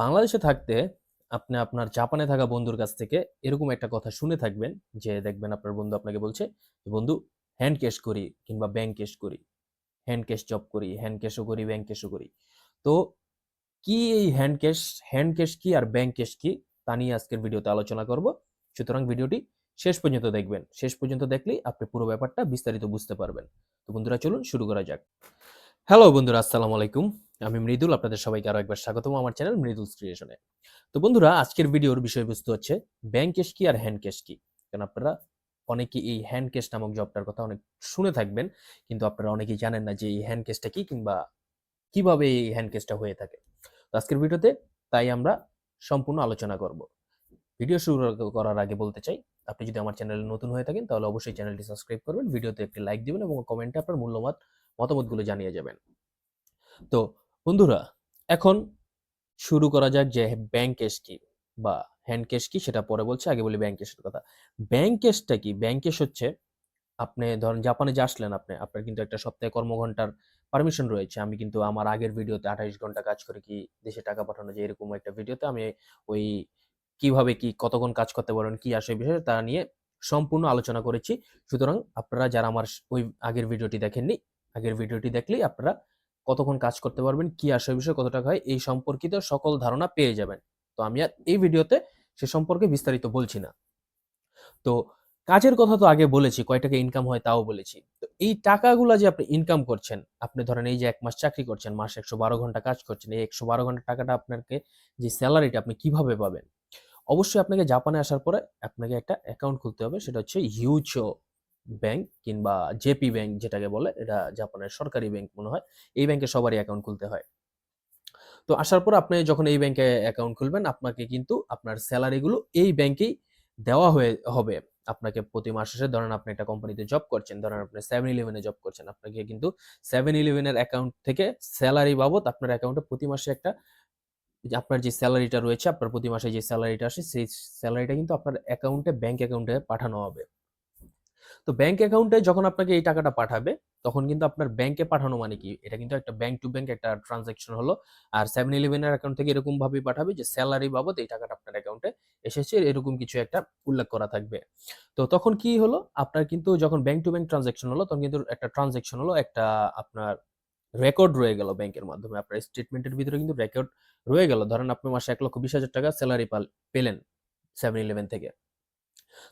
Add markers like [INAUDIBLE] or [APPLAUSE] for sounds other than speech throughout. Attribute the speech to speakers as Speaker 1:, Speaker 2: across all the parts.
Speaker 1: বাংলাদেশে থাকতে আপনি আপনার জাপানে থাকা বন্ধুর কাছ থেকে এরকম একটা কথা শুনে থাকবেন যে, দেখবেন আপনার বন্ধু আপনাকে বলছে বন্ধু হ্যান্ড ক্যাশ করি কিংবা ব্যাংক ক্যাশ করি। হ্যান্ড ক্যাশ জব করি হ্যান্ড ক্যাশও করি ব্যাংক ক্যাশও করি। তো কি এই হ্যান্ড ক্যাশ হ্যান্ড ক্যাশ কি আর ব্যাংক ক্যাশ কি, তা নিয়ে আজকের ভিডিওতে আলোচনা করব। সুতরাং ভিডিওটি শেষ পর্যন্ত দেখবেন। শেষ পর্যন্ত দেখলেই আপনি পুরো ব্যাপারটা বিস্তারিত বুঝতে পারবেন। তো বন্ধুরা, চলুন শুরু করা যাক। হ্যালো বন্ধুরা, আসসালামু আলাইকুম। আমি মৃদুল, আপনাদের সবাইকে আরও একবার স্বাগতম আমার চ্যানেল মৃদুল ক্রিয়েশনে তো বন্ধুরা, আজকের ভিডিওর বিষয়বস্তু হচ্ছে ব্যাংক ক্যাশ কি আর হ্যান্ড ক্যাশ কি? কারণ আপনারা অনেকে এই হ্যান্ড ক্যাশ নামক জবটার কথা অনেক শুনে থাকবেন, কিন্তু আপনারা অনেকেই জানেন না যে এই হ্যান্ড ক্যাশটা কি কিংবা কীভাবে এই হ্যান্ড ক্যাশটা হয়ে থাকে। তো আজকের ভিডিওতে তাই আমরা সম্পূর্ণ আলোচনা করব। ভিডিও শুরু করার আগে বলতে চাই, আপনি যদি আমার চ্যানেলে নতুন হয়ে থাকেন, তাহলে অবশ্যই চ্যানেলটি সাবস্ক্রাইব করবেন, ভিডিওতে একটি লাইক দিবেন এবং কমেন্টে আপনার মূল্যমত মতামতগুলো জানিয়ে যাবেন। তো বন্ধুরা, এখন শুরু করা যাক যে ব্যাংক ক্যাশ কি বা হ্যান্ড ক্যাশ কি, সেটা পরে বলছি, আগে বলি ব্যাংক ক্যাশের কথা। ব্যাংক ক্যাশটা কি? ব্যাংক ক্যাশ হচ্ছে আপনি ধরেন জাপানে যে আসলেন আপনি, আপনার কিন্তু একটা সপ্তাহে কর্মঘন্টার পারমিশন রয়েছে। আমি কিন্তু আমার আগের ভিডিওতে আঠাইশ ঘণ্টা কাজ করে কি দেশে টাকা পাঠানো যায় এরকম একটা ভিডিওতে আমি ওই কীভাবে কি কতক্ষণ কাজ করতে পারবেন, কি আসে বিষয়ে, তা নিয়ে সম্পূর্ণ আলোচনা করেছি। সুতরাং আপনারা যারা আমার ওই আগের ভিডিওটি দেখেননি, আগের ভিডিওটি দেখলেই আপনারা কতক্ষণ কাজ করতে পারবেন, কি আসে বিষয়ে, কত টাকা হয়, এই সম্পর্কিত সকল ধারণা পেয়ে যাবেন। তো আমি আর এই ভিডিওতে সে সম্পর্কে বিস্তারিত বলছি না। তো কাজের কথা তো আগে বলেছি, কয় টাকা ইনকাম হয় তাও বলেছি। তো এই টাকাগুলো যে আপনি ইনকাম করছেন, আপনি ধরেন এই যে এক মাস চাকরি করছেন, মাসে একশো বারো ঘণ্টা কাজ করছেন, এই একশো বারো ঘণ্টা টাকাটা আপনাকে যে স্যালারিটা আপনি কীভাবে পাবেন? অবশ্যই আপনাকে জাপানে আসার পরে আপনাকে একটা অ্যাকাউন্ট খুলতে হবে, সেটা হচ্ছে ইউচো ব্যাংক কিংবা জেপি ব্যাংক যেটাকে বলে, এটা জাপানের সরকারি ব্যাংক মনে হয়, এই ব্যাংকে সবারই অ্যাকাউন্ট খুলতে হয়। তো আসার পর আপনি যখন এই ব্যাংকে অ্যাকাউন্ট খুলবেন, আপনাকে কিন্তু আপনার স্যালারিগুলো এই ব্যাংকেই দেওয়া হয়ে, হবে। আপনাকে প্রতি মাস শেষে ধরেন আপনি একটা কোম্পানিতে জব করছেন, ধরেন আপনি সেভেন ইলেভেনে জব করছেন, আপনাকে কিন্তু সেভেন ইলেভেনের অ্যাকাউন্ট থেকে স্যালারি বাবদ আপনার অ্যাকাউন্টে প্রতি মাসে একটা, আপনার যে স্যালারিটা রয়েছে, আপনার প্রতি মাসে যে স্যালারিটা আসে, সেই স্যালারিটা কিন্তু আপনার অ্যাকাউন্টে ব্যাংক অ্যাকাউন্টে পাঠানো হবে। তো ব্যাংক অ্যাকাউন্টে যখন আপনাকে এই টাকাটা পাঠাবে, তখন কিন্তু আপনার ব্যাংকে পাঠানো মানে কি? এটা কিন্তু একটা ব্যাংক টু ব্যাংক একটা ট্রানজাকশন হলো। আর সেভেন ইলেভেনের অ্যাকাউন্ট থেকে এরকম ভাবে পাঠাবে যে স্যালারি বাবদ এই টাকাটা আপনার অ্যাকাউন্টে এসেছে। এরকম কিছু একটা উল্লেখ করা থাকবে। তো তখন কি হলো? আপনার কিন্তু যখন ব্যাংক টু ব্যাংক ট্রানজাকশন হলো, তখন কিন্তু একটা ট্রানজাকশন হলো, একটা আপনার রেকর্ড রয়ে গেল ব্যাংকের মাধ্যমে। আপনার স্টেটমেন্টের ভিতরে কিন্তু রেকর্ড রয়ে গেল। ধরেন আপনি মাসে এক লক্ষ বিশ হাজার টাকা স্যালারি পেলেন সেভেন ইলেভেন থেকে।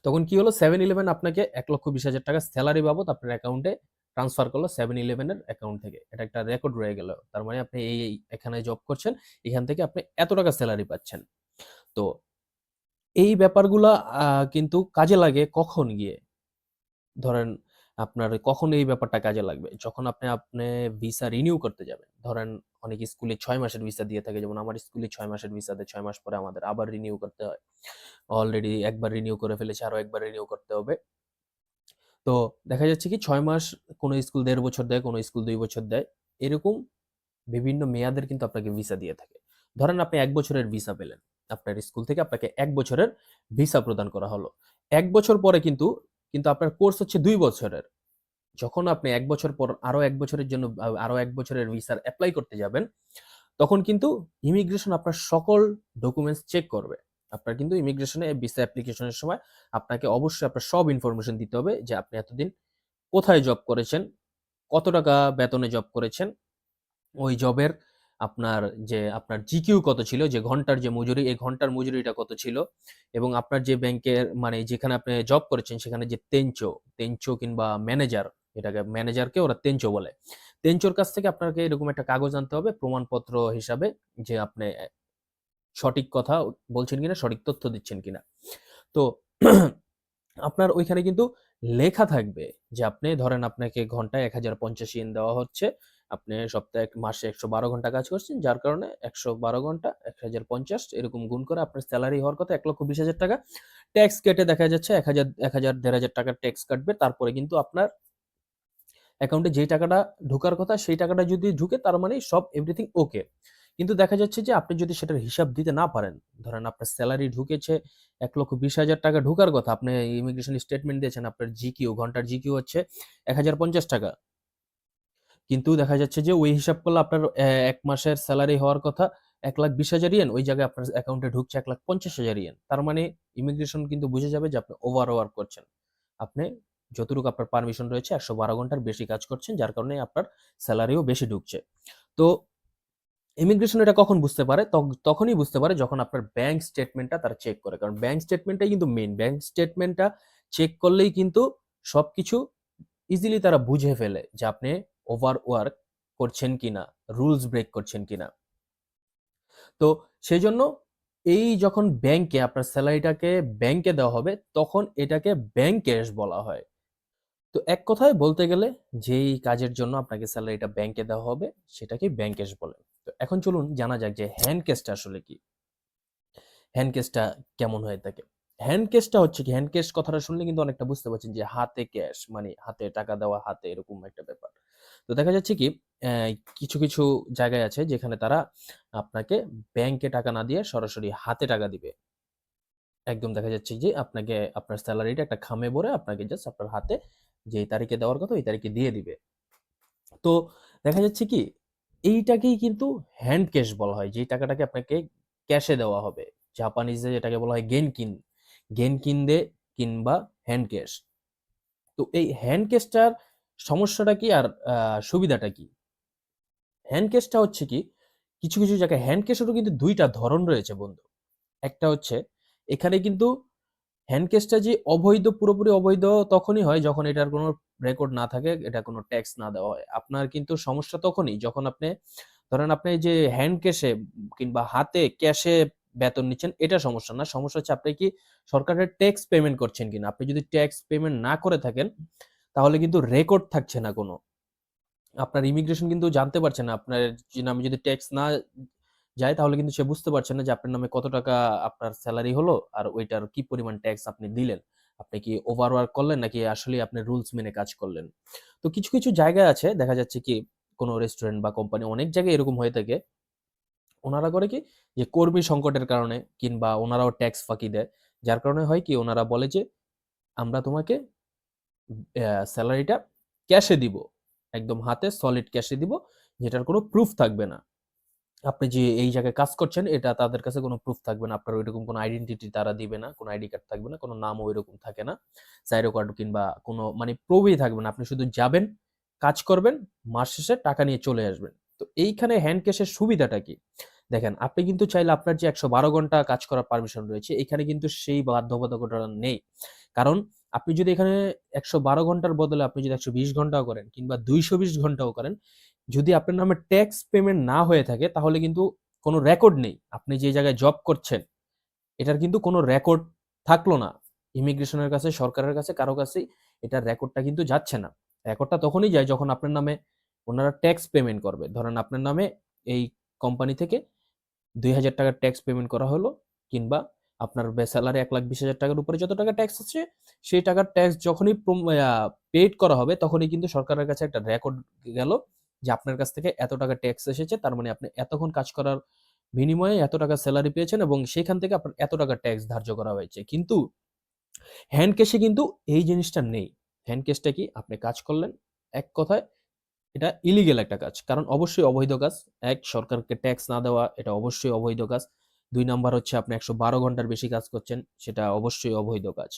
Speaker 1: তখন কি হলো? সেভেন ইলেভেন আপনাকে এক লক্ষ বিশ হাজার টাকা স্যালারি বাবদ আপনার অ্যাকাউন্টে ট্রান্সফার করল সেভেন ইলেভেনের অ্যাকাউন্ট থেকে। এটা একটা রেকর্ড রয়ে গেল। তার মানে আপনি এই এখানে জব করছেন, এখান থেকে আপনি এত টাকা স্যালারি পাচ্ছেন। তো এই ব্যাপারগুলা কিন্তু কাজে লাগে কখন গিয়ে? ধরেন আপনার কখন এই ব্যাপারটা কাজে লাগবে? যখন আপনি আপনি ভিসা রিনিউ করতে যাবেন, ধরেন অনেক স্কুলে ছয় মাসের ভিসা দিয়ে থাকে, যেমন আমার স্কুলে ছয় মাসের ভিসা দেয় ছয় মাস পরে আমাদের আবার রিনিউ করতে হয়। অলরেডি একবার রিনিউ করে ফেলেছে, আরও একবার রিনিউ করতে হবে। তো দেখা যাচ্ছে কি ছয় মাস কোনো স্কুল দেড় বছর দেয়, কোনো স্কুল দুই বছর দেয়। এরকম বিভিন্ন মেয়াদের কিন্তু আপনাকে ভিসা দিয়ে থাকে। ধরেন আপনি এক বছরের ভিসা পেলেন, আপনার স্কুল থেকে আপনাকে এক বছরের ভিসা প্রদান করা হলো। এক বছর পরে কিন্তু কিন্তু আপনার কোর্স হচ্ছে দুই বছরের। যখন আপনি এক বছর পর আরও এক বছরের জন্য, আরও এক বছরের ভিসার অ্যাপ্লাই করতে যাবেন, তখন কিন্তু ইমিগ্রেশন আপনার সকল ডকুমেন্টস চেক করবে। আপনার কিন্তু ইমিগ্রেশনে ভিসা অ্যাপ্লিকেশনের সময় আপনাকে অবশ্যই আপনার সব ইনফরমেশন দিতে হবে যে আপনি এতদিন কোথায় জব করেছেন, কত টাকা বেতনে জব করেছেন, ওই জবের আপনার যে, আপনার জিকিউ কত ছিল, যে ঘণ্টার যে মজুরি, এই ঘণ্টার মজুরিটা কত ছিল? এবং আপনার যে ব্যাংকের মানে যেখানে আপনি জব করেছেন, সেখানে যে তেঞ্চো তেঞ্চো কিংবা ম্যানেজার এটাকে ম্যানেজারকে ওরা তেঞ্চো বলে। তেঞ্চোর কাছ থেকে আপনাকে এরকম একটা কাগজ আনতে হবে, প্রমাণপত্র হিসাবে, যে আপনি সঠিক কথা বলছেন কিনা, সঠিক তথ্য দিচ্ছেন কিনা। তো [CLEARS THROAT] আপনার ওইখানে কিন্তু লেখা থাকবে যে, আপনি ধরেন আপনাকে ঘন্টায় এক হাজার পঞ্চাশ ইন দেওয়া হচ্ছে। আপনি সপ্তাহে মাসে একশো বারো ঘণ্টা কাজ করছেন, যার কারণে একশো বারো ঘণ্টা, এক হাজার পঞ্চাশ এরকম গুণ করে আপনার স্যালারি হওয়ার কথা এক লক্ষ বিশ হাজার টাকা। ট্যাক্স কেটে দেখা যাচ্ছে এক হাজার এক হাজার, দেড় হাজার টাকার ট্যাক্স কাটবে, তারপরে কিন্তু আপনার অ্যাকাউন্টে যেই টাকাটা ঢোকার কথা, সেই টাকাটা যদি ঢুকে, তার মানে সব এভরিথিং ওকে কিন্তু দেখা যাচ্ছে যে আপনি যদি সেটার হিসাব দিতে না পারেন, ধরেন আপনার স্যালারি ঢুকেছে এক লক্ষ বিশ হাজার টাকা ঢোকার কথা, আপনি ইমিগ্রেশন স্টেটমেন্ট দিয়েছেন, আপনার জিকিউ ঘণ্টার জিকিউ হচ্ছে এক হাজার পঞ্চাশ টাকা। কিন্তু দেখা যাচ্ছে যে, ওই হিসাব করলে আপনার এক মাসের স্যালারি হওয়ার কথা এক লাখ বিশ হাজার ইয়েন ওই জায়গায় আপনার অ্যাকাউন্টে ঢুকছে এক লাখ পঞ্চাশ হাজার ইয়েন তার মানে ইমিগ্রেশন কিন্তু বুঝে যাবে যে, আপনি ওভার ওয়ার্ক করছেন। আপনি যতটুকু আপনার পারমিশন রয়েছে একশো বারো ঘণ্টার বেশি কাজ করছেন, যার কারণে আপনার স্যালারিও বেশি ঢুকছে। তো ইমিগ্রেশন এটা কখন বুঝতে পারে? তখ- তখনই বুঝতে পারে যখন আপনার ব্যাংক স্টেটমেন্টটা তারা চেক করে। কারণ ব্যাংক স্টেটমেন্টটাই কিন্তু মেন ব্যাংক স্টেটমেন্টটা চেক করলেই কিন্তু সব কিছু ইজিলি তারা বুঝে ফেলে যে, আপনি ওভার ওয়ার্ক করছেন কিনা রুলস ব্রেক করছেন কিনা। তো সেই জন্য এই যখন ব্যাংকে আপনার স্যালারিটাকে ব্যাংকে দেওয়া হবে, তখন এটাকে ব্যাংক ক্যাশ বলা হয়। তো এক কথায় বলতে গেলে যেই কাজের জন্য আপনাকে স্যালারিটা ব্যাংকে দেওয়া হবে সেটাকে ব্যাংক ক্যাশ বলে। তো এখন চলুন জানা যাক যে হ্যান্ড ক্যাশটা আসলে কি। হ্যান্ড ক্যাশটা কেমন হয়ে থাকে হ্যান্ড ক্যাশটা হচ্ছে কি হ্যান্ড ক্যাশ কথাটা শুনলে কিন্তু অনেকটা বুঝতে পারছেন যে হাতে ক্যাশ মানে হাতে টাকা দেওয়া, হাতে এরকম একটা ব্যাপার। তো দেখা যাচ্ছে কি কিছু কিছু জায়গায় আছে যেখানে তারা আপনাকে ব্যাংকে টাকা না দিয়ে সরাসরি হাতে টাকা দিবে। একদম দেখা যাচ্ছে যে আপনাকে, আপনার স্যালারিটা একটা খামে ভরে আপনাকে জাস্ট আপনার হাতে যে তারিখে দেওয়ার কথা ওই তারিখে দিয়ে দিবে। তো দেখা যাচ্ছে কি, এইটাকেই কিন্তু হ্যান্ড ক্যাশ বলা হয় যে টাকাটাকে আপনাকে ক্যাশে দেওয়া হবে। জাপানিজে যেটাকে বলা হয় গেন কিন গেন কিন দে কিংবা হ্যান্ড ক্যাশ তো এই হ্যান্ড ক্যাশটার সমস্যাটা কি আর সুবিধাটা কি? হ্যান্ড ক্যাশটা হচ্ছে কি, কিছু কিছু জায়গায় হ্যান্ড ক্যাশেরও কিন্তু দুইটা ধরন রয়েছে বন্ধু। একটা হচ্ছে, এখানে কিন্তু হ্যান্ড ক্যাশটা যে অবৈধ, পুরোপুরি অবৈধ তখনই হয় যখন এটার কোনো রেকর্ড না থাকে, এটা কোনো ট্যাক্স না দেওয়া হয়। আপনার কিন্তু সমস্যা তখনই যখন আপনি, ধরেন আপনি যে হ্যান্ড ক্যাশে কিংবা হাতে ক্যাশে বেতন নিচ্ছেন, এটা সমস্যা না। সমস্যা হচ্ছে আপনি কি সরকারের ট্যাক্স পেমেন্ট করছেন কিনা? আপনি যদি ট্যাক্স পেমেন্ট না করে থাকেন তাহলে কিন্তু রেকর্ড থাকছে না কোনো। আপনার ইমিগ্রেশন কিন্তু জানতে পারছে না। আপনার নামে যদি ট্যাক্স না যায়, তাহলে কিন্তু সে বুঝতে পারছে না যে আপনার নামে কত টাকা আপনার স্যালারি হলো আর ওইটার কি পরিমাণ ট্যাক্স আপনি দিলেন। আপনি কি ওভার ওয়ার্ক করলেন নাকি আসলে আপনি রুলস মেনে কাজ করলেন? তো কিছু কিছু জায়গায় আছে। দেখা যাচ্ছে কি, কোনো রেস্টুরেন্ট বা কোম্পানি অনেক জায়গায় এরকম হয়ে থাকে। ওনারা করে কি, যে কর্মী সংকটের কারণে কিংবা ওনারাও ট্যাক্স ফাঁকি দেয়। যার কারণে হয় কি, ওনারা বলে যে, আমরা তোমাকে স্যালারিটা ক্যাশে দিব। একদম হাতে সলিড ক্যাশে দিব, যেটার কোনো প্রুফ থাকবে না। আপনি যে এই জায়গায় কাজ করছেন, এটা তাদের কাছে কোনো প্রুফ থাকবে না। আপনার ওইরকম কোনো আইডেন্টিটি তারা দিবে না, কোনো আইডি কার্ড থাকবে না, কোনো নামও ওইরকম থাকে না। সাইরো কার্ড কিংবা কোনো মানে প্রুফই থাকবে না। আপনি শুধু যাবেন, কাজ করবেন, মাস শেষে টাকা নিয়ে চলে আসবেন। তো এইখানে হ্যান্ড ক্যাশের সুবিধাটা কি? দেখেন, আপনি কিন্তু চাইলে আপনার যে একশো বারো ঘণ্টা কাজ করার পারমিশন রয়েছে, এখানে কিন্তু সেই বাধ্যবাধকতা নেই। কারণ আপনি যদি এখানে একশো বারো ঘণ্টার বদলে আপনি যদি একশো বিশ ঘন্টাও করেন কিংবা দুইশো বিশ ঘন্টাও করেন, যদি আপনার নামে ট্যাক্স পেমেন্ট না হয়ে থাকে, তাহলে কিন্তু কোনো রেকর্ড নেই। আপনি যে জায়গায় জব করছেন, এটার কিন্তু কোনো রেকর্ড থাকল না। ইমিগ্রেশনের কাছে, সরকারের কাছে, কারও কাছেই এটার রেকর্ডটা কিন্তু যাচ্ছে না। রেকর্ডটা তখনই যায় যখন আপনার নামে ওনারা ট্যাক্স পেমেন্ট করবে। ধরেন আপনার নামে এই কোম্পানি থেকে দুই হাজার টাকার ট্যাক্স পেমেন্ট করা হলো কিংবা আপনার স্যালারি এক লাখ বিশ হাজার টাকার উপরে যত টাকা ট্যাক্স আছে, সেই টাকার ট্যাক্স যখনই পেড করা হবে, তখনই কিন্তু সরকারের কাছে একটা রেকর্ড গেল যে আপনার কাছ থেকে এত টাকা ট্যাক্স এসেছে, তার মানে আপনি এতক্ষণ কাজ করার বিনিময়ে এত টাকা স্যালারি পেয়েছেন এবং সেখান থেকে আপনার এত টাকা ট্যাক্স ধার্য করা হয়েছে। কিন্তু হ্যান্ড ক্যাশে কিন্তু এই জিনিসটা নেই। হ্যান্ড ক্যাশটা কি? আপনি কাজ করলেন, এক কথায় এটা ইলিগেল একটা কাজ। কারণ অবশ্যই অবৈধ কাজ। এক, সরকারকে ট্যাক্স না দেওয়া, এটা অবশ্যই অবৈধ কাজ। দুই নাম্বার হচ্ছে আপনি একশো বারো ঘণ্টার বেশি কাজ করছেন, সেটা অবশ্যই অবৈধ কাজ।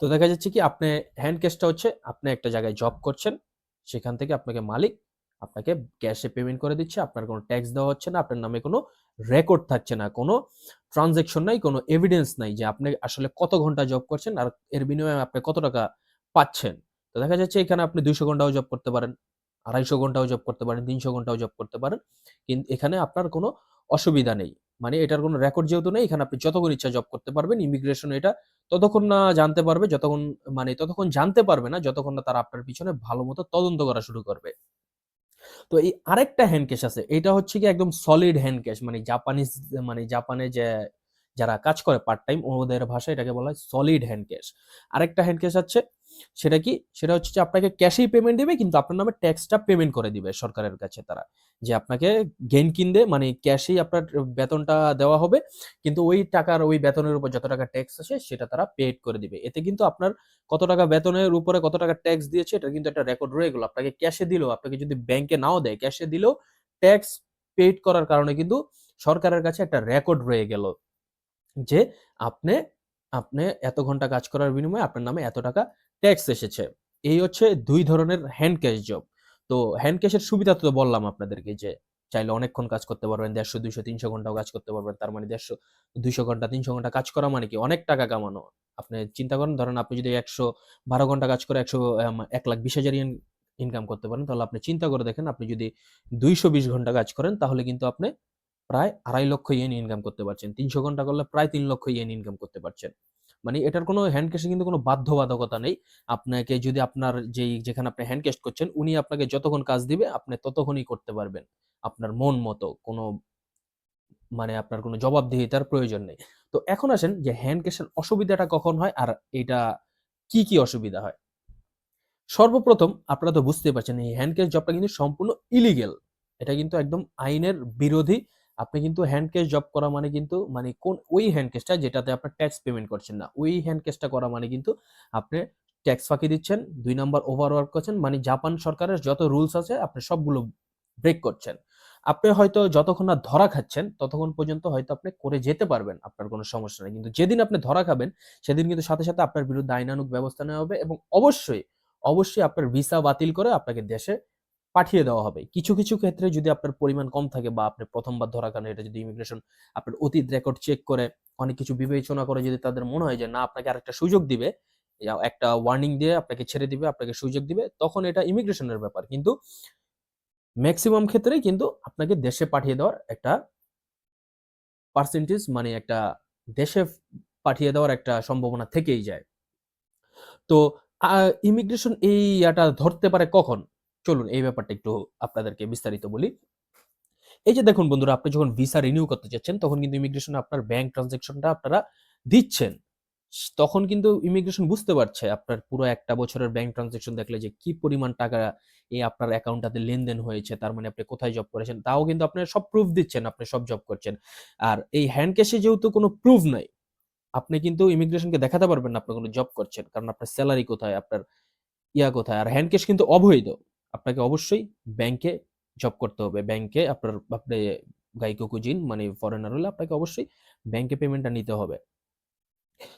Speaker 1: তো দেখা যাচ্ছে কি আপনি হ্যান্ড ক্যাশটা হচ্ছে আপনি একটা জায়গায় জব করছেন, সেখান থেকে আপনাকে মালিক আপনাকে ক্যাশে পেমেন্ট করে দিচ্ছে, আপনার কোনো ট্যাক্স দেওয়া হচ্ছে না, আপনার নামে কোনো রেকর্ড থাকছে না, কোনো ট্রানজেকশন নাই, কোনো এভিডেন্স নাই যে আপনি আসলে কত ঘণ্টা জব করছেন আর এর বিনিময়ে আপনি কত টাকা পাচ্ছেন। তো দেখা যাচ্ছে এখানে আপনি দুইশো ঘন্টাও জব করতে পারেন, আড়াইশো ঘন্টাও জব করতে পারেন, তিনশো ঘন্টাও জব করতে পারেন, কিন্তু এখানে আপনার কোনো অসুবিধা নেই। মানে এটার কোনো রেকর্ড যেহেতু নেই, এখানে আপনি যতক্ষণ ইচ্ছা জব করতে পারবেন ইমিগ্রেশন এটা ততক্ষণ না জানতে পারবে, যতক্ষণ মানে ততক্ষণ জানতে পারবে না, যতক্ষণ না তারা আপনার পিছনে ভালো মতো তদন্ত করা শুরু করবে। তো এই আরেকটা হ্যান্ড ক্যাশ আছে, এটা হচ্ছে কি একদম সলিড হ্যান্ড ক্যাশ মানে জাপানিজ মানে জাপানে যে, যারা কাজ করে পার্ট টাইম ওদের ভাষায় এটাকে বলা হয় সলিড হ্যান্ড ক্যাশ আরেকটা হ্যান্ড ক্যাশ আছে সেটা কি? সেটা হচ্ছে যে আপনাকে ক্যাশেই পেমেন্ট দিবে, কিন্তু আপনার নামে ট্যাক্সটা পেমেন্ট করে দিবে সরকারের কাছে তারা। যে আপনাকে গেন কিনবে মানে ক্যাশেই আপনার বেতনটা দেওয়া হবে, কিন্তু ওই টাকার, ওই বেতনের উপর যত টাকা ট্যাক্স আছে, সেটা তারা পেড করে দিবে। এতে কিন্তু আপনার কত টাকা বেতনের উপরে কত টাকা ট্যাক্স দিয়েছে, এটা কিন্তু একটা রেকর্ড রয়ে গেল। আপনাকে ক্যাশে দিলেও, আপনাকে যদি ব্যাংকে নাও দেয় ক্যাশে দিলেও ট্যাক্স পেড করার কারণে কিন্তু সরকারের কাছে একটা রেকর্ড রয়ে গেল। যে আপনি আপনি এত ঘণ্টা কাজ করার বিনিময়ে আপনার নামে এত টাকা ট্যাক্স এসেছে। এই হচ্ছে দুই ধরনের হ্যান্ড ক্যাশ জব তো হ্যান্ড ক্যাশের সুবিধা তো বললাম আপনাদেরকে যে, চাইলে অনেকক্ষণ কাজ করতে পারবেন, দেড়শো, দুইশো, তিনশো ঘন্টাও কাজ করতে পারবেন। তার মানে দেড়শো, দুইশো ঘণ্টা, তিনশো ঘণ্টা কাজ করা মানে কি? অনেক টাকা কামানো। আপনি চিন্তা করেন, ধরেন আপনি যদি একশো বারো ঘণ্টা কাজ করে একশো এক লাখ বিশ হাজার ইনকাম করতে পারেন, তাহলে আপনি চিন্তা করে দেখেন, আপনি যদি দুইশো বিশ ঘণ্টা কাজ করেন, তাহলে কিন্তু আপনি প্রায় আড়াই লক্ষ ইয়েন ইনকাম করতে পারছেন। তিনশো ঘণ্টা করলে প্রায় তিন লক্ষ ইয়েন ইনকাম করতে পারছেন। মানে এটার কোনো হ্যান্ড ক্যাশে কিন্তু কোনো বাধ্যবাধকতা নেই। আপনাকে যদি আপনার যেই, যেখানে আপনি হ্যান্ড ক্যাশ করছেন, উনি আপনাকে যতক্ষণ কাজ দিবে, আপনি ততক্ষণই করতে পারবেন। আপনার মন মতো, কোনো মানে আপনার কোনো জবাবদিহিতার প্রয়োজন নেই। তো এখন আসেন যে হ্যান্ড ক্যাশের অসুবিধাটা কখন হয় আর এটা কি কি অসুবিধা হয়? সর্বপ্রথম আপনারা তো বুঝতে পারছেন, এই হ্যান্ড ক্যাশ জবটা কিন্তু সম্পূর্ণ ইলিগেল এটা কিন্তু একদম আইনের বিরোধী আপনি কিন্তু হ্যান্ড ক্যাশ জব করা মানে কিন্তু মানে কোন, ওই হ্যান্ড ক্যাশটা যেটাতে আপনার ট্যাক্স পেমেন্ট করছেন না। ওই হ্যান্ড ক্যাশটা করা মানে কিন্তু আপনি ট্যাক্স ফাঁকি দিচ্ছেন, দুই নাম্বার ওভারওয়ার্ক করছেন মানে জাপান সরকারের যত রুলস আছে, আপনি সবগুলো ব্রেক করছেন। আপনি হয়তো যতক্ষণ না ধরা খাচ্ছেন, ততক্ষণ পর্যন্ত হয়তো আপনি করে যেতে পারবেন, আপনার কোনো সমস্যা নেই। কিন্তু যেদিন আপনি ধরা খাবেন, সেদিন কিন্তু সাথে সাথে আপনার বিরুদ্ধে আইনানুগ ব্যবস্থা নেওয়া হবে এবং অবশ্যই অবশ্যই আপনার ভিসা বাতিল করে আপনাকে দেশে পাঠিয়ে দেওয়া হবে। কিছু কিছু ক্ষেত্রে যদি আপনার পরিমাণ কম থাকে বা আপনি প্রথমবার ধরা কারণে এটা যদি ইমিগ্রেশন আপনার অতীত রেকর্ড চেক করে, অনেক কিছু বিবেচনা করে যদি তাদের মনে হয় যে, না, আপনাকে আরেকটা সুযোগ দিবে। একটা ওয়ার্নিং দিয়ে আপনাকে ছেড়ে দিবে, আপনাকে সুযোগ দিবে, তখন এটা ইমিগ্রেশনের ব্যাপার। কিন্তু ম্যাক্সিমাম ক্ষেত্রেই কিন্তু আপনাকে দেশে পাঠিয়ে দেওয়ার একটা পার্সেন্টেজ মানে একটা দেশে পাঠিয়ে দেওয়ার একটা সম্ভাবনা থেকেই যায়। তো ইমিগ্রেশন এই ইয়াটা ধরতে পারে কখন? চলুন এই ব্যাপারটা একটু আপনাদেরকে বিস্তারিত বলি। এই যে দেখুন বন্ধুরা, আপনি যখন ভিসা রিনিউ করতে চাচ্ছেন তখন কিন্তু ইমিগ্রেশন আপনার ব্যাংক ট্রানজেকশনটা আপনারা দিচ্ছেন। তখন কিন্তু ইমিগ্রেশন বুঝতে পারছে আপনার পুরো একটা বছরের ব্যাংক ট্রানজেকশন দেখলে যে কি পরিমাণ টাকা এই আপনার অ্যাকাউন্টটাতে লেনদেন হয়েছে, তার মানে আপনি কোথায় জব করেছেন, তাও কিন্তু আপনি সব প্রুফ দিচ্ছেন, আপনি সব জব করছেন। আর এই হ্যান্ড ক্যাশে যেহেতু কোনো প্রুফ নাই, আপনি কিন্তু ইমিগ্রেশনকে দেখাতে পারবেন না আপনি কোনো জব করছেন, কারণ আপনার স্যালারি কোথায়, আপনার ইয়া কোথায়। আর হ্যান্ড ক্যাশ কিন্তু অবৈধ। আপনাকে অবশ্যই ব্যাংকে জব করতে হবে। ব্যাংকে আপনার, আপনি গাইকো কুজিন মানে ফরেনার হলে আপনাকে অবশ্যই ব্যাংকে পেমেন্টটা নিতে হবে।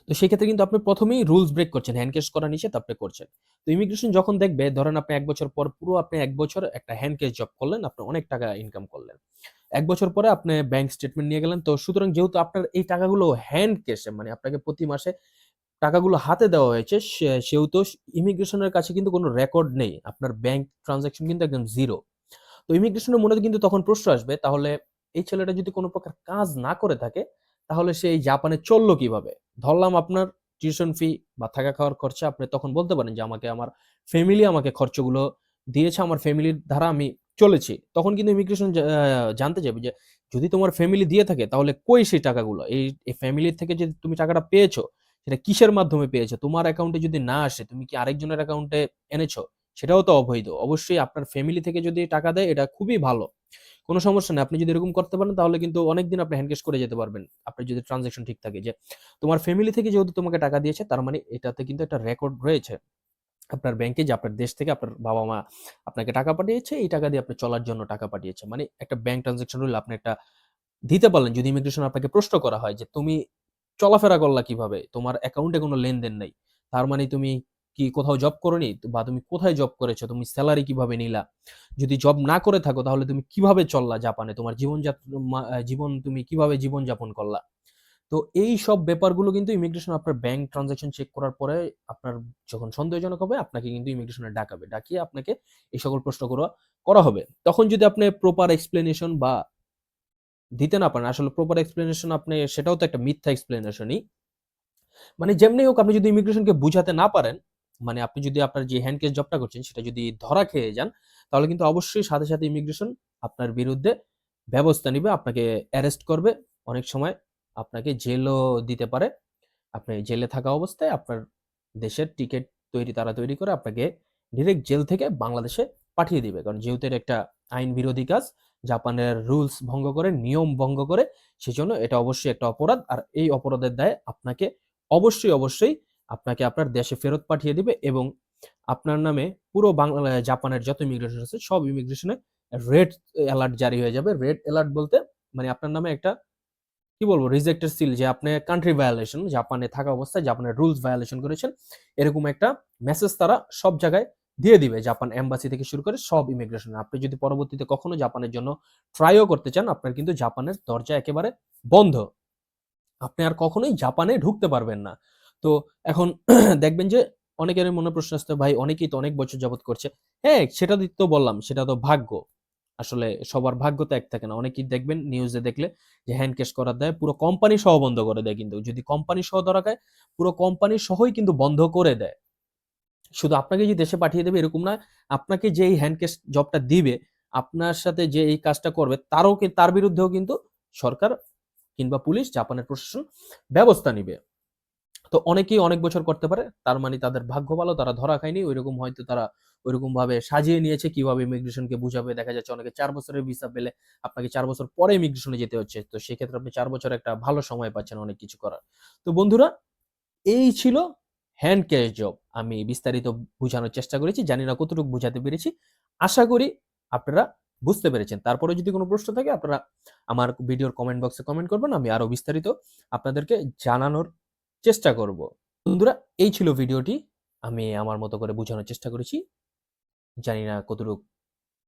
Speaker 1: তো সেক্ষেত্রে কিন্তু আপনি প্রথমেই রুলস ব্রেক করছেন হ্যান্ড ক্যাশ করা নিষেধ আপনি করছেন। তো ইমিগ্রেশন যখন দেখবে, ধরেন আপনি এক বছর পর পুরো আপনি এক বছর একটা হ্যান্ড ক্যাশ জব করলেন, আপনি অনেক টাকা ইনকাম করলেন। এক বছর পরে আপনি ব্যাংক স্টেটমেন্ট নিয়ে গেলেন। তো সুতরাং যেহেতু আপনার এই টাকাগুলো হ্যান্ড ক্যাশে মানে আপনাকে প্রতি মাসে টাকাগুলো হাতে দেওয়া হয়েছে সেহেতু ইমিগ্রেশনের কাছে কিন্তু কোনো রেকর্ড নেই। আপনার ব্যাংক ট্রানজাকশন কিন্তু একদম জিরো। তো ইমিগ্রেশনের মনে কিন্তু তখন প্রশ্ন আসবে, তাহলে এই ছেলেটা যদি কোনো প্রকার কাজ না করে থাকে, তাহলে সে এই জাপানে চলল কীভাবে? ধরলাম আপনার টিউশন ফি বা থাকা খাওয়ার খরচা, আপনি তখন বলতে পারেন যে আমাকে, আমার ফ্যামিলি আমাকে খরচগুলো দিয়েছে, আমার ফ্যামিলির দ্বারা আমি চলেছি। তখন কিন্তু ইমিগ্রেশন জানতে যাবে যে যদি তোমার ফ্যামিলি দিয়ে থাকে, তাহলে কই সেই টাকাগুলো? এই ফ্যামিলির থেকে যদি তুমি টাকাটা পেয়েছ সেটা কিসের মাধ্যমে পেয়েছ? তোমার অ্যাকাউন্টে যদি না আসে, তুমি কি আরেকজনের অ্যাকাউন্টে এনেছো? সেটাও তো অবৈধ। অবশ্যই আপনার ফ্যামিলি থেকে যদি টাকা দেয়, এটা খুবই ভালো। কোনো সমস্যা নেই। আপনি যদি এরকম করতে পারেন, তাহলে কিন্তু অনেকদিন আপনি হ্যান্ড করে যেতে পারবেন। আপনি যদি ট্রানজেকশন ঠিক থাকে যে, তোমার ফ্যামিলি থেকে যেহেতু তোমাকে টাকা দিয়েছে, তার মানে এটাতে কিন্তু একটা রেকর্ড রয়েছে। আপনার ব্যাংকে যে, আপনার দেশ থেকে আপনার বাবা মা আপনাকে টাকা পাঠিয়েছে, এই টাকা দিয়ে আপনি চলার জন্য টাকা পাঠিয়েছে। মানে একটা ব্যাংক ট্রানজেকশন হলে আপনি একটা দিতে পারলেন। যদি ইমিগ্রেশন আপনাকে প্রশ্ন করা হয় যে, তুমি চলাফেরা করলা কীভাবে? তোমার অ্যাকাউন্টে কোনো লেনদেন নেই। তার মানে তুমি কি কোথাও জব করনি? বা তুমি কোথায় জব করেছ? তুমি স্যালারি কীভাবে নিলা? যদি জব না করে থাকো, তাহলে তুমি কীভাবে চললা জাপানে? তোমার জীবন জীবন তুমি কীভাবে জীবন যাপন করলা? তো এই সব ব্যাপারগুলো কিন্তু ইমিগ্রেশন আপনার ব্যাংক ট্রানজাকশন চেক করার পরে আপনার যখন সন্দেহজনক হবে, আপনাকে কিন্তু ইমিগ্রেশনে ডাকাবে। ডাকিয়ে আপনাকে এই সকল প্রশ্ন করা করা হবে। তখন যদি আপনি প্রপার এক্সপ্লেনেশন বা দিতে না পারেন। আসলে প্রপার এক্সপ্লেনেশন আপনি, সেটাও তো একটা মিথ্যা এক্সপ্লেনেশনই মানে যেমনি হোক, আপনি যদি ইমিগ্রেশনকে বুঝাতে না পারেন মানে আপনি যদি আপনার যে হ্যান্ড কেস জবটা করছেন, সেটা যদি ধরা খেয়ে যান, তাহলে কিন্তু অবশ্যই সাথে সাথে ইমিগ্রেশন আপনার বিরুদ্ধে ব্যবস্থা নিবে, আপনাকে অ্যারেস্ট করবে। অনেক সময় আপনাকে জেলও দিতে পারে। আপনি জেলে থাকা অবস্থায় আপনার দেশের টিকিট তৈরি, তারা তৈরি করে আপনাকে ডিরেক্ট জেল থেকে বাংলাদেশে পাঠিয়ে দিবে। কারণ যেহেতু একটা আইন বিরোধী কাজ জাপানের রুলস ভঙ্গ করে, নিয়ম ভঙ্গ করে, সেজন্য এটা অবশ্যই একটা অপরাধ। আর এই অপরাধের দায়ে আপনাকে অবশ্যই অবশ্যই আপনাকে আপনার দেশে ফেরত পাঠিয়ে দিবে এবং আপনার নামে পুরো বাংলা জাপানের যত ইমিগ্রেশন আছে, সব ইমিগ্রেশনে রেড অ্যালার্ট জারি হয়ে যাবে। রেড অ্যালার্ট বলতে মানে আপনার নামে একটা, কি বলব রিজেক্টেড সিল যে আপনি কান্ট্রি ভায়োলেশন জাপানে থাকা অবস্থায় জাপানের রুলস ভায়োলেশন করেছেন, এরকম একটা মেসেজ তারা সব জায়গায় দিয়ে দিবে জাপান এম্বাসি থেকে শুরু করে সব ইমিগ্রেশন আপনি যদি পরবর্তীতে কখনো জাপানের জন্য ট্রাইও করতে চান, আপনার কিন্তু জাপানের দরজা একেবারে বন্ধ। আপনি আর কখনোই জাপানে ঢুকতে পারবেন না। তো এখন [CLEARS THROAT] দেখবেন যে অনেকের মনে প্রশ্ন আসতে ভাই, অনেকেই তো অনেক বছর যাবত করছে। হ্যাঁ সেটা তো বললাম, সেটা তো ভাগ্য। আসলে সবার ভাগ্য তো এক থাকে না। অনেকেই দেখবেন নিউজে দেখলে যে হ্যান্ড ক্যাশ করার দেয় পুরো কোম্পানি সহ বন্ধ করে দেয় কিন্তু। যদি কোম্পানি সহ ধরা খায়, পুরো কোম্পানি সহই কিন্তু বন্ধ করে দেয়। শুধু আপনাকে যে দেশে পাঠিয়ে দেবে এরকম না, আপনাকে যে এই হ্যান্ড ক্যাশ জবটা দিবে, আপনার সাথে যে এই কাজটা করবে, তারও তার বিরুদ্ধেও কিন্তু সরকার কিংবা পুলিশ জাপানের প্রশাসন ব্যবস্থা নিবে। তো অনেকেই অনেক বছর করতে পারে, তার মানে তাদের ভাগ্য ভালো, তারা ধরা খায়নি, ওইরকম হয়তো তারা ওইরকম ভাবে সাজিয়ে নিয়েছে, কীভাবে ইমিগ্রেশনকে বুঝাবে, দেখা যাচ্ছে অনেকে চার বছরের ভিসা পেলে আপনাকে চার বছর পরে ইমিগ্রেশনে যেতে হচ্ছে, তো সেক্ষেত্রে আপনি চার বছর একটা ভালো সময় পাচ্ছেন অনেক কিছু করার। তো বন্ধুরা, এই ছিল হ্যান্ড ক্যাশ জব আমি বিস্তারিত বোঝানোর চেষ্টা করেছি, জানি না কতটুকু বোঝাতে পেরেছি। আশা করি আপনারা বুঝতে পেরেছেন। তারপরে যদি কোনো প্রশ্ন থাকে, আপনারা আমার ভিডিওর কমেন্ট বক্সে কমেন্ট করবেন, আমি আরও বিস্তারিত আপনাদেরকে জানানোর চেষ্টা করব। বন্ধুরা, এই ছিল ভিডিওটি। আমি আমার মতো করে বোঝানোর চেষ্টা করেছি। জানি না কতটুকু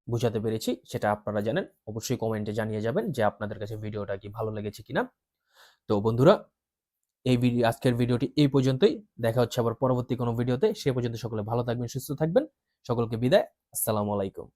Speaker 1: বোঝাতে পেরেছি, সেটা আপনারা জানেন। অবশ্যই কমেন্টে জানিয়ে যাবেন যে আপনাদের কাছে ভিডিওটা কি ভালো লেগেছে কিনা। তো বন্ধুরা এই ভিডিও, আজকের ভিডিওটি এই পর্যন্তই। দেখা হচ্ছে আবার পরবর্তী কোনো ভিডিওতে। সে পর্যন্ত সকলে ভালো থাকবেন, সুস্থ থাকবেন। সকলকে বিদায়। আসসালামু আলাইকুম।